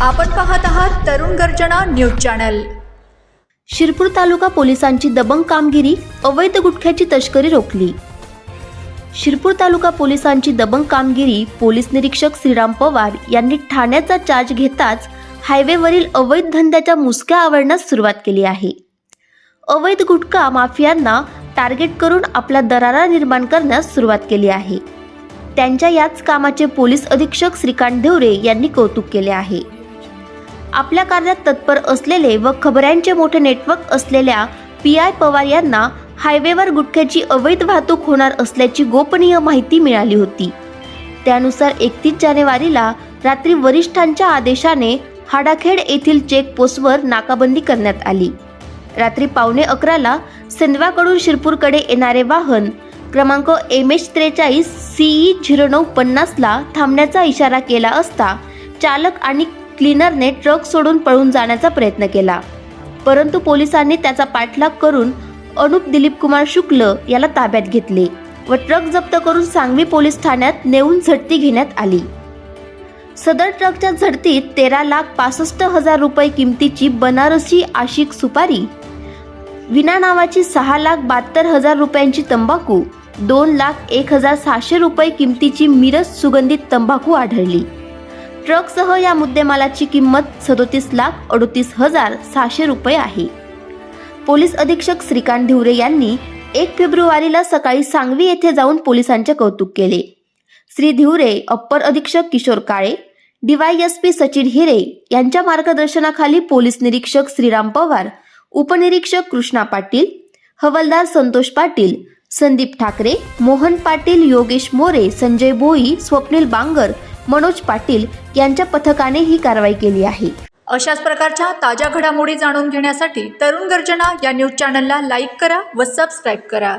आपण पाहत आहात तरुण गर्जना न्यूज चॅनल. शिरपूर तालुका पोलिसांची दबंग कामगिरी अवैध गुटख्याची तस्करी रोखली. शिरपूर तालुका पोलिसांची दबंग कामगिरी पोलीस निरीक्षक श्रीराम पवार यांनी ठाण्याचा चार्ज घेताच हायवेवरील अवैध धंद्याच्या मुसक्या आवरण्यास सुरुवात केली आहे. अवैध गुटखा माफियांना टार्गेट करून आपला दरारा निर्माण करण्यास सुरुवात केली आहे. त्यांच्या याच कामाचे पोलीस अधीक्षक श्रीकांत ढेवरे यांनी कौतुक केले आहे. आपल्या कार्यात तत्पर असलेले व खबऱ्यांचे मोठे नेटवर्क असलेल्या पी आय पवार यांना हायवेवर गुटख्याची अवैध वाहतूक होणार असल्याची गोपनीय माहिती मिळाली होती. त्यानुसार एकतीस जानेवारीला रात्री वरिष्ठांच्या आदेशाने हाडाखेड येथील चेकपोस्टवर नाकाबंदी करण्यात आली. रात्री पावणे अकराला सेंदवाकडून शिरपूरकडे येणारे वाहन क्रमांक एम एच त्रेचाळीस सीई झिरो नऊ पन्नासला थांबण्याचा इशारा केला असता चालक आणि क्लीनरने ट्रक सोडून पळून जाण्याचा प्रयत्न केला. परंतु पोलिसांनी त्याचा पाठलाग करून अनुप दिलीप कुमार शुक्ल याला ताब्यात घेतले व ट्रक जप्त करून सांगवी पोलीस ठाण्यात नेऊन झडती घेण्यात आली. सदर ट्रकच्या झडतीत तेरा लाख पासष्ट हजार रुपये किमतीची बनारसी आशिक सुपारी विना नावाची सहा लाख बहात्तर हजार रुपयांची तंबाखू दोन लाख एक हजार सहाशे रुपये किमतीची मिरज सुगंधित तंबाखू आढळली. ट्रकसह या मुद्देमालाची किंमत सदोतीस लाख अडोतीस हजार सहाशे रुपये आहे. पोलीस अधीक्षक श्रीकांत धिवरे यांनी एक फेब्रुवारीला सकाळी सांगवी येथे जाऊन पोलिसांचे कौतुक केले. श्री धिवरे अप्पर अधीक्षक किशोर काळे डीवायएसपी सचिन हिरे यांच्या मार्गदर्शनाखाली पोलीस निरीक्षक श्रीराम पवार उपनिरीक्षक कृष्णा पाटील हवलदार संतोष पाटील संदीप ठाकरे मोहन पाटील योगेश मोरे संजय भोई स्वप्नील बांगर मनोज पाटील यांच्या पथकाने ही कारवाई केली आहे. अशाच प्रकारच्या ताज्या घडामोडी जाणून घेण्यासाठी तरुण गर्जना या न्यूज चॅनलला लाईक करा व सबस्क्राईब करा.